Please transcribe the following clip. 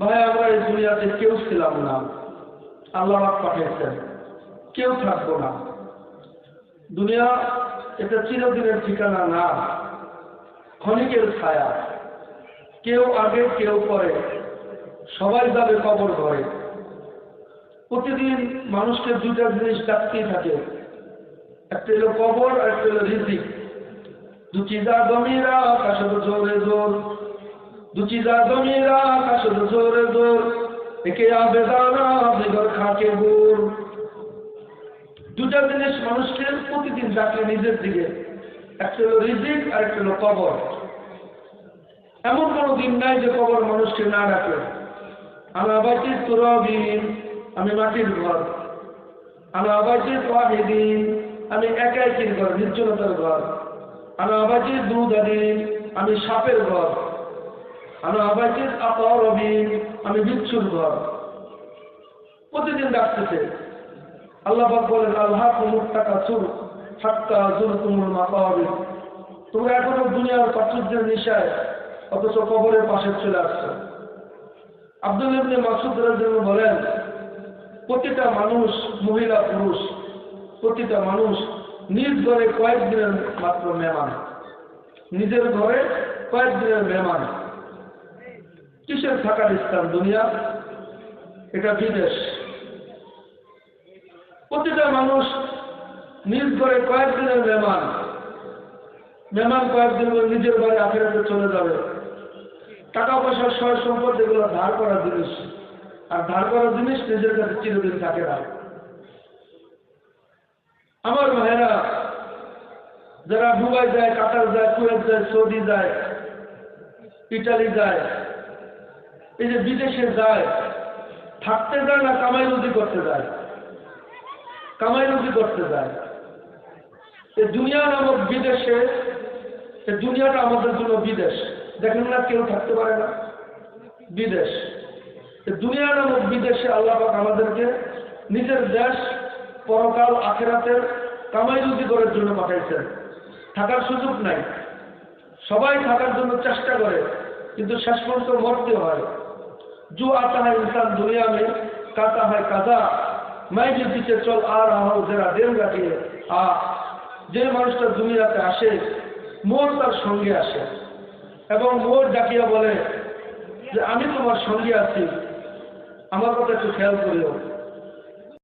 ভাই, আমরা এই দুনিয়াতে কেউ ছিলাম না। আল্লাহ পাঠিয়েছেন। কেউ থাকব না। দুনিয়া এটা চিরদিনের ঠিকানা না। ক্ষণিকের ছায়া। কেউ আগে, কেউ পরে। সবাই যাবে কবর ঘরে। প্রতিদিন মানুষকে দুটা জিনিস ডাকতেই থাকে। একটা হলো কবর আর একটা হলো রিজিক। দু চিজা দু চিজা গমিরা কাশদ জোরে জোর, একে আবেদানা বেগর খাকে গুড়। দুটা জিনিস মানুষকে প্রতিদিন ডাকে নিজের দিকে, একটা রিজিক আর একটা হলো কবর। এমন কোনো দিন নাই যে কবর মানুষকে না ডাকে। আনাবাজি তুরবিন আমি মাটির ঘর। আনাবাজি তোয়াহিদিন আমি একাইকির ঘর, নির্জনতার ঘর। আনাবাজি দুদাদিন আমি সাপের ঘর। আনাবাজি আকরবিন আমি বিচ্ছুর ঘর। প্রতিদিন ডাকতেছে। আল্লাহ বলেন আল্লাহ কুমুর টাকা চুর, হাত্তা জুর কুমুর মাকাবি তোমরা এখনও দুনিয়ার প্রাচুর্যের নিশায়, অথচ কবরের পাশে চলে আসছে। আব্দুল ইবনে মাসুদ রাদিয়াল্লাহু বলেন, প্রতিটা মানুষ মহিলা, পুরুষ, প্রতিটা মানুষ নিজ ঘরে কয়েকদিনের মাত্র মেহমান। নিজের ঘরে কয়েকদিনের মেহমান। কিসের থাকার স্থান দুনিয়া? এটা বিদেশ। প্রতিটা মানুষ নিজ ঘরে কয়েকদিনের মেহমান। মেহমান কয়েকদিন নিজের বাড়ি আখেরাতে চলে যাবে। টাকা পয়সা সয় সম্পদ এগুলো ধার করা জিনিস। আর ধার করা জিনিস নিজের কাছে চিরদিন থাকে না। আমার ভাইয়েরা, যারা দুবাই যায়, কাতার যায়, কুয়েত যায়, সৌদি যায়, ইটালি যায় এই যে বিদেশে যায়, থাকতে যায় না, কামাই রুজি করতে যায় কামাই রুজি করতে যায় দুনিয়া নামক বিদেশে দুনিয়াটা আমাদের জন্য বিদেশ। দেখেন না, কেউ থাকতে পারে না। বিদেশ। দুনিয়া নামক বিদেশে আল্লাহ পাক আমাদেরকে নিজের দেশ, পরকাল, আখেরাতের কামাই রুজি করার জন্য পাঠাইছেন। থাকার সুযোগ নাই। সবাই থাকার জন্য চেষ্টা করে, কিন্তু শেষ পর্যন্ত মরতে হয়। जो आता है इंसान दुनिया में कहता है কাজা मैं যে দিকে চল আর रहा हूं जरा देर কাটিয়ে আ যে মানুষটা দুনিয়াতে আসে মোর তার সঙ্গে আসে এবং মোর ডাকিয়া বলে যে আমি তোমার সঙ্গে আছি আমার কথা একটু খেয়াল করিও